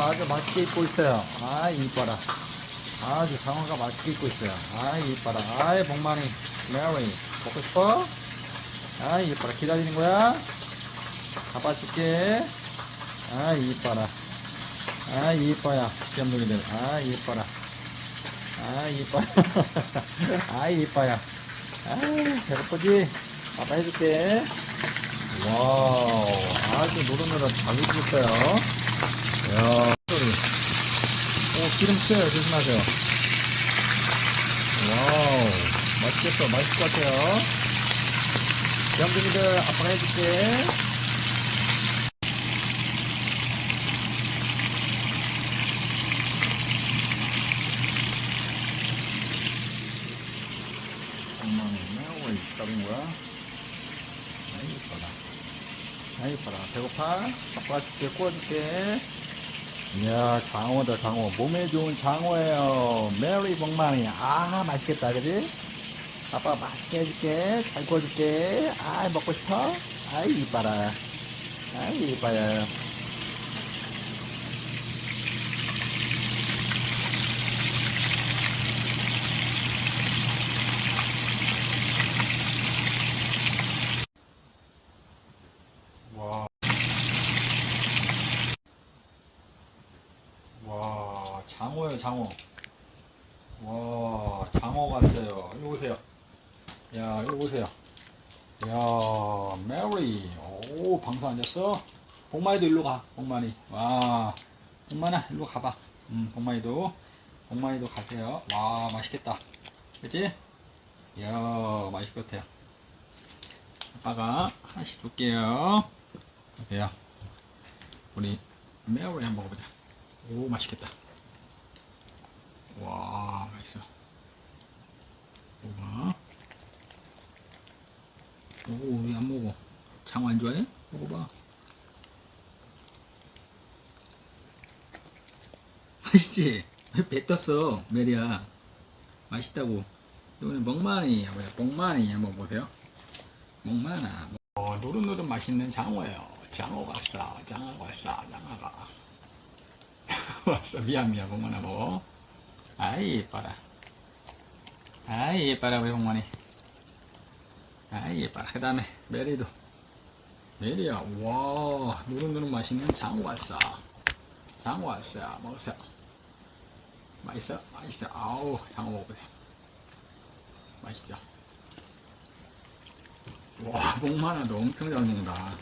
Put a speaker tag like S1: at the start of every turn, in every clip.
S1: 아주 맛있게 입고 있어요. 아, 이뻐라. 아주 장어가 맛있게 입고 있어요. 아, 이뻐라. 아이, 복만이. 메리. 먹고 싶어? 아, 이뻐라. 기다리는 거야? 잡아줄게. 아, 이뻐라. 아, 이뻐야. 귀염둥이들. 아, 이뻐라. 아, 이뻐야. 아, 이뻐야. 아, 배고프지? 아빠 해줄게. 와우. 아주 노릇노릇 잘 익었어요. 이야, 소리. 오, 기름 튀어요. 조심하세요. 와우. 맛있겠어. 맛있을 것 같아요. 귀염둥이들 아빠가 해줄게. 엄마는 왜 싸는 거야? 아이, 이뻐라. 아이, 이뻐라. 배고파? 아빠가 줄게, 구워줄게. 이야, 장어다, 장어. 몸에 좋은 장어예요. 메리 복만이. 아, 맛있겠다, 그지? 아빠 맛있게 해줄게. 잘 구워줄게. 아, 먹고 싶어? 아이, 이뻐라. 아이, 이뻐요. 와. 와, 장어요, 장어. 와, 장어 갔어요. 이거 보세요. 야, 이거 보세요. 야, 메리. 오, 방송 앉았어? 복만이도 일로 가, 복만이. 와, 복만아, 일로 가봐. 음, 복만이도. 복만이도 가세요. 와, 맛있겠다. 그치? 이야, 맛있을 것 같아요. 아빠가 하나씩 줄게요. 보세요. 우리 메리 한번 먹어보자. 오, 맛있겠다. 와, 맛있어. 먹어봐. 오, 왜 안 먹어? 장어 안 좋아해? 먹어봐. 맛있지? 왜 뱉었어, 메리야? 맛있다고. 이번에 먹마니, 뭐야, 먹마니 한번 보세요. 먹마나. 어, 노릇노릇 맛있는 장어예요. 장어가 왔어, 장어가 왔어, 장어가. 왔어, 미안, 미안, 먹마나 먹어. 아이, 예뻐라. 아이, 예뻐라, 우리 먹마니. 아이, 예뻐라. 그 다음에, 메리도. 메리야, 와, 노릇노릇 맛있는 장어 왔어. 장어 왔어, 먹었어. 맛있어, 맛있어. 아우, 장어 먹어보세 맛있죠? 와, 목마나도 엄청 잘 먹는다.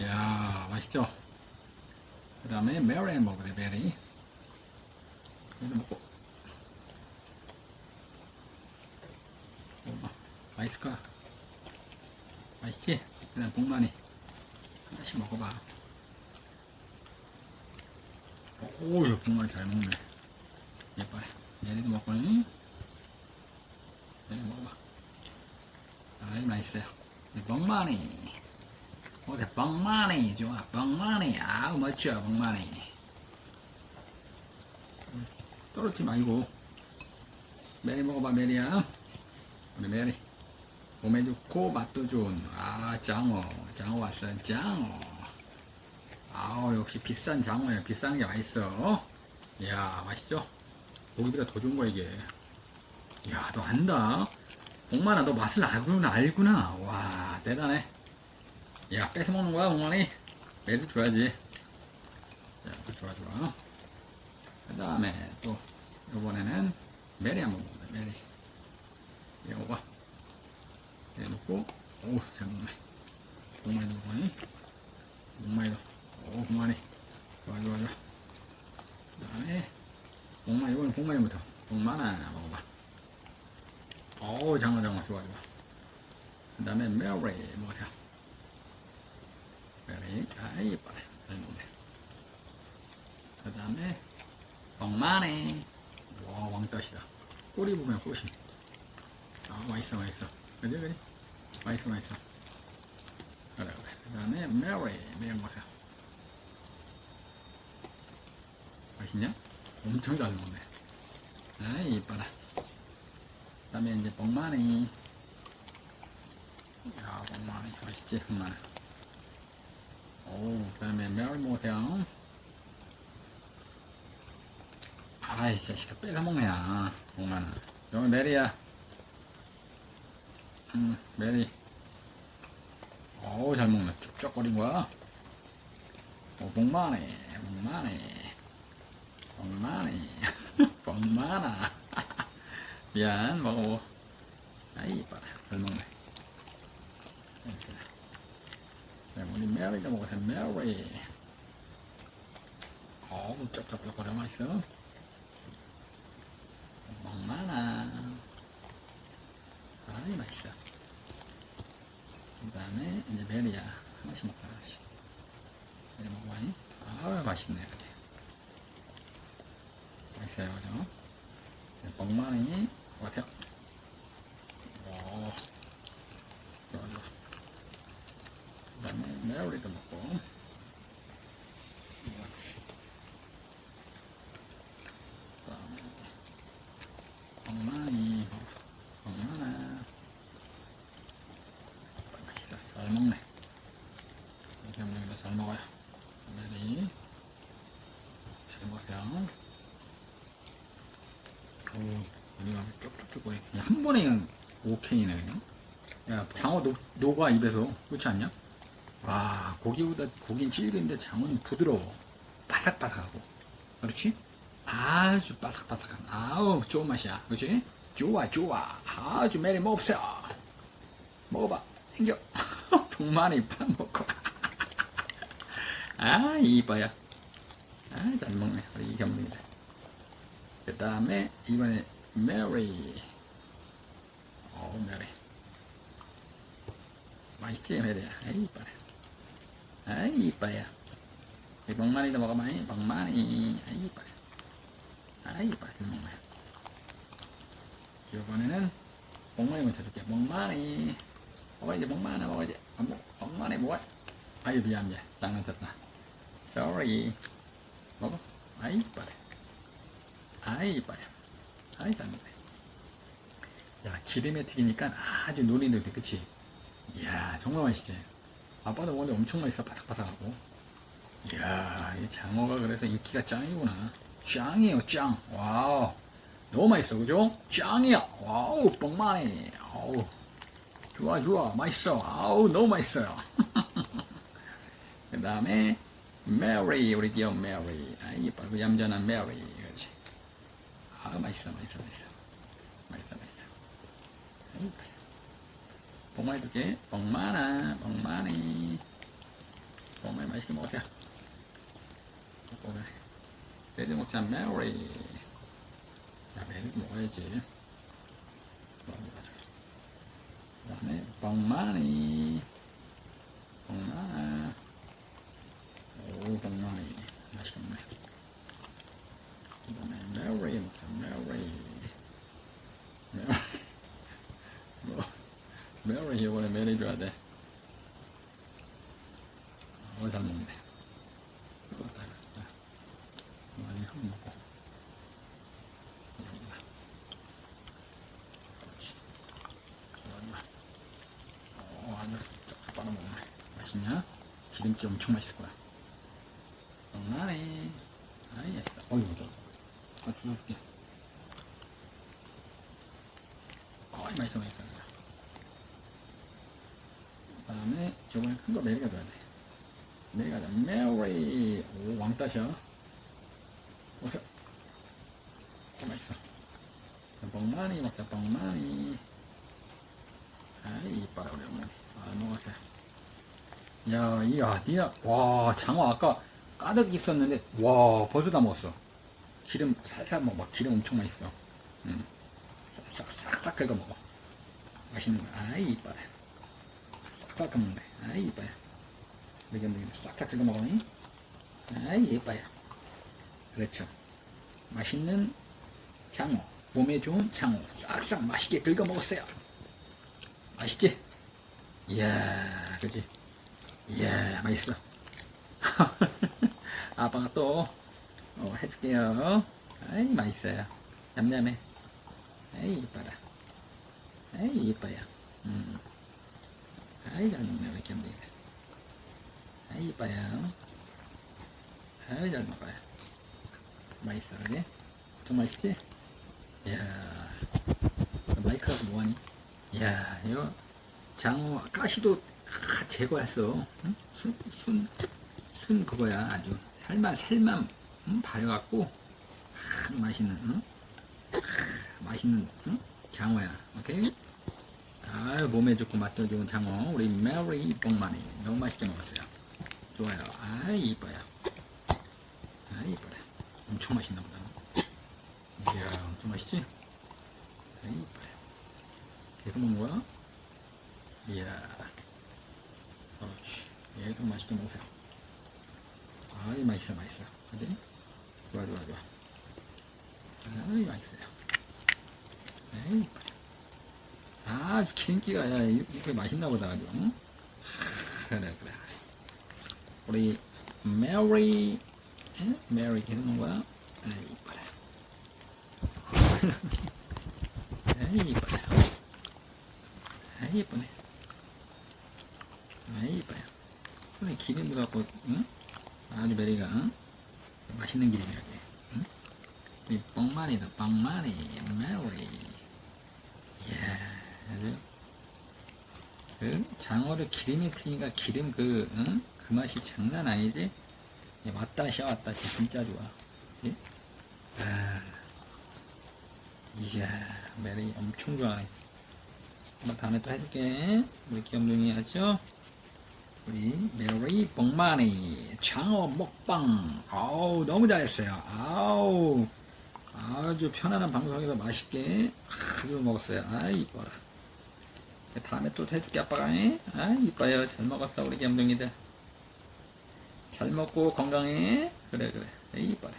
S1: 이야, 맛있죠? 그 다음에 메리 먹으래, 메리. 이거 먹고. 먹어봐. 맛있을까? 맛있지? 그냥 복만이. 하나씩 먹어봐. 오, 이거 복만이 잘 먹네. 예뻐요. 얘네도 먹거니? 얘네 먹어봐. 아이, 맛있어요. 뻥마니. 어때, 뻥마니. 좋아, 뻥마니. 아우, 멋져, 뻥마니. 떨어지지 말고. 메리 먹어봐, 메리야. 우리 메리. 몸에 좋고, 맛도 좋은. 아, 장어. 장어 왔어, 장어. 아우, 역시 비싼 장어야. 비싼 게 맛있어. 이야, 맛있죠? 고기보다 더 좋은 거야, 이게. 이야, 너 안다. 복만아, 너 맛을 알구나, 알구나. 와, 대단해. 야, 뺏어 먹는 거야, 복만이? 메리 줘야지. 자, 또 좋아, 좋아. 그 다음에 또, 이번에는 메리 한번 먹자, 메리. 이거 봐. 이렇게 놓고, 오, 잘 먹네. 복만이도 복만이. 복만이도. 오, 복만이. 좋아, 좋아, 좋아. 그 다음에, 복만, 이거는 복만이부터. 복만아, 먹어봐. 어우 장어 장어 좋아 좋아 그 다음에 메리 먹어요 메리 아이 예뻐요 잘 먹네 그 다음에 엉마네 와 왕따시다. 꼬리 보면 꼬시. 아 맛있어 맛있어. 그지 그지? 맛있어 맛있어. 그래 그래. 그 다음에 메리 메리 먹어요 맛있냐? 엄청 잘 먹네. 아이 이뻐라. 그 다음에 이제 복마니 야 복마니 맛있지 복마니 오그 다음에 메리 모세요 아이, 자식아, 뺏어먹냐. 봉만아. 여기 메리야. 음, 메리. 어우, 잘 먹네. 쭉쭉거린 거야. 오, 봉만해. 봉만해. 봉만해. 봉만아. 미안, 먹어. 아이, 이뻐라. 잘 먹네. 네, 우리 메리가 먹었어, 메리. 어우, 쩝쩝쩝거려 맛있어. 먹만아. 아이, 맛있어. 그 다음에, 이제 메리야. 하나씩 먹자, 하나씩. 메리 먹어봐잉. 아우, 맛있네, 그래. 맛있어요, 그죠? 네, 먹만이, 같아요. 오, 좋아, 좋아. 그 다음에, 메리도 먹고. 그렇지. 그 다음에, 엉망이 엉망아 맛있다 잘 먹네. 잘 먹어요. 메리 잘 먹으세요. 오 우리가 쭉쭉쭉 거리 그냥 한 번에 그냥 오케이네 그냥. 야 장어 녹, 녹아 입에서. 그렇지 않냐? 와 고기보다 고긴 질긴데 장어는 부드러워. 바삭바삭하고. 그렇지? 아주 바삭바삭한 아우 좋은 맛이야. 그치? 좋아 좋아. 아주 매리 먹으세요 먹어봐. 땡겨 복만이 밥 먹고. 아 이뻐야. 아 잘 먹네. 우리 이경민이다. 그 다음에 이번에 메리. 어 메리. 맛있지 메리야. 아이 이뻐라. 아이 이뻐야. 이 복만이도 먹어봐 이 복만이 아이 이뻐라. 아이 맛있는 먹네 이번에는 멍만이 먼저 줄게. 멍만이 먹어 이제 멍만아 먹어 이제 안 먹, 멍만이 뭐야 아유 미안 미안 장난쳤다 sorry. 먹어 아이 이뻐래 아이 이뻐요 아이 잘 먹네 야 기름에 튀기니까 아주 노리노리 그치? 이야 정말 맛있지? 아빠도 먹는데 엄청 맛있어 바삭바삭하고. 이야 이 장어가 그래서 인기가 짱이구나. 짱이에요 짱. 와우. 너무 맛있어 그죠? 짱이야. 와우 뻥만해. 아우 좋아 좋아. 맛있어. 아우 너무 맛있어요. 그 다음에 메리 우리 귀여운 메리 아 이뻐 그 얌전한 메리 그렇지. 아 맛있어 맛있어 맛있어. 맛있어 맛있어 아이고. 뻥만이 줄게. 뻥만아 뻥만이. 뻥만이 맛있게 먹으세요 먹고 레드 먹자 메리 야 메리 먹어야지 그 다음에 뻥마니 뻥마나 오 뻥마니 맛있겠네 그다음에 메리 먹자 메리 메리 뭐 메리 이번에 메리 줘야 돼 어, 잘 먹네 이거 다 자, 많이 한번 먹고 이겁니다. 그렇지. 좋아, 좋아. 어, 아주 쫙쫙 빨아먹네. 맛있냐? 기름기 엄청 맛있을 거야. 정말해. 아이, 맛있다. 어이구, 저. 아, 줄여줄게. 어이, 맛있어, 맛있어. 그 다음에, 저번에 큰 거 메리가 줘야 돼. 메리가 줘. 메리. 오, 왕따셔. 오세요. 또 맛있어. 뻥마니 먹자, 뻥마니. 아이, 이뻐라, 우리 어머니. 아, 먹었어요. 야, 이 야, 니야, 와, 장어 아까 가득 있었는데, 와, 벌써 다 먹었어. 기름 살살 먹어. 기름 엄청 맛있어. 응. 싹싹 싹 긁어 먹어. 맛있는 거야. 아이, 이뻐라. 싹싹 긁먹네. 아이, 이뻐야. 이렇게 싹싹 긁어 먹으니? 아이, 이뻐야. 그렇죠. 맛있는 장어, 몸에 좋은 장어, 싹싹 맛있게 긁어 먹었어요. 맛있지? 이야, 그지? 이야, 맛있어. 아빠가 또, 어, 해줄게요. 아이, 맛있어요. 냠냠해. 아이, 이뻐라. 아이, 이뻐요. 음. 아이, 잘 먹네, 왜 이렇게 안 보이네. 아이, 이뻐요. 아이, 잘 먹어요. 맛있어, 그지? 엄청 맛있지? 이야, 마이크라서 뭐하니? 이야, 이거 장어 가시도 다 제거했어. 응? 순, 순, 순 그거야 아주 살만 살만 응? 바려갖고 아, 맛있는 응? 아, 맛있는 응? 장어야. 오케이? 아 몸에 좋고 맛도 좋은 장어 우리 메리 뽕만이 너무 맛있게 먹었어요. 좋아요. 아 이뻐요. 아 이뻐라. 엄청 맛있나 보다. 이야 엄청 맛있지? 아 이뻐요. 계속 먹는 거야? 이야. 그렇지. 얘도 맛있게 먹으세요. 아이 맛있어 맛있어. 그지? 좋아 좋아 좋아. 아이 맛있어요. 에이 이뻐라. 아주 기름기가 야 이렇게 맛있나 보다 아주. 응? 그래 그래 그래. 우리 메리 에? 메리 계속 먹는 거야? 에이 이뻐라. 에이 이쁘네. 에이 이뻐요. 손에 기름 묻어갖고 응? 아주 메리가 응? 맛있는 기름이야. 응? 이 뻥마니다 뻥마니 메리. 이야 아주 그 장어를 기름에 튀니까 기름 그, 응? 그 맛이 장난 아니지? 예, 왔다시 왔다시 진짜 좋아. 예? 아, 이야 메리 엄청 좋아해. 한번 다음에 또 해줄게. 우리 귀염둥이 하죠? 우리 메리 뽕마니 장어 먹방. 아우 너무 잘했어요. 아우 아주 편안한 방송에서 맛있게 아주 먹었어요. 아 이뻐라. 다음에 또 해줄게 아빠가. 에? 아 이뻐요. 잘 먹었어 우리 귀염둥이들. 잘 먹고 건강해. 그래 그래. 이뻐라.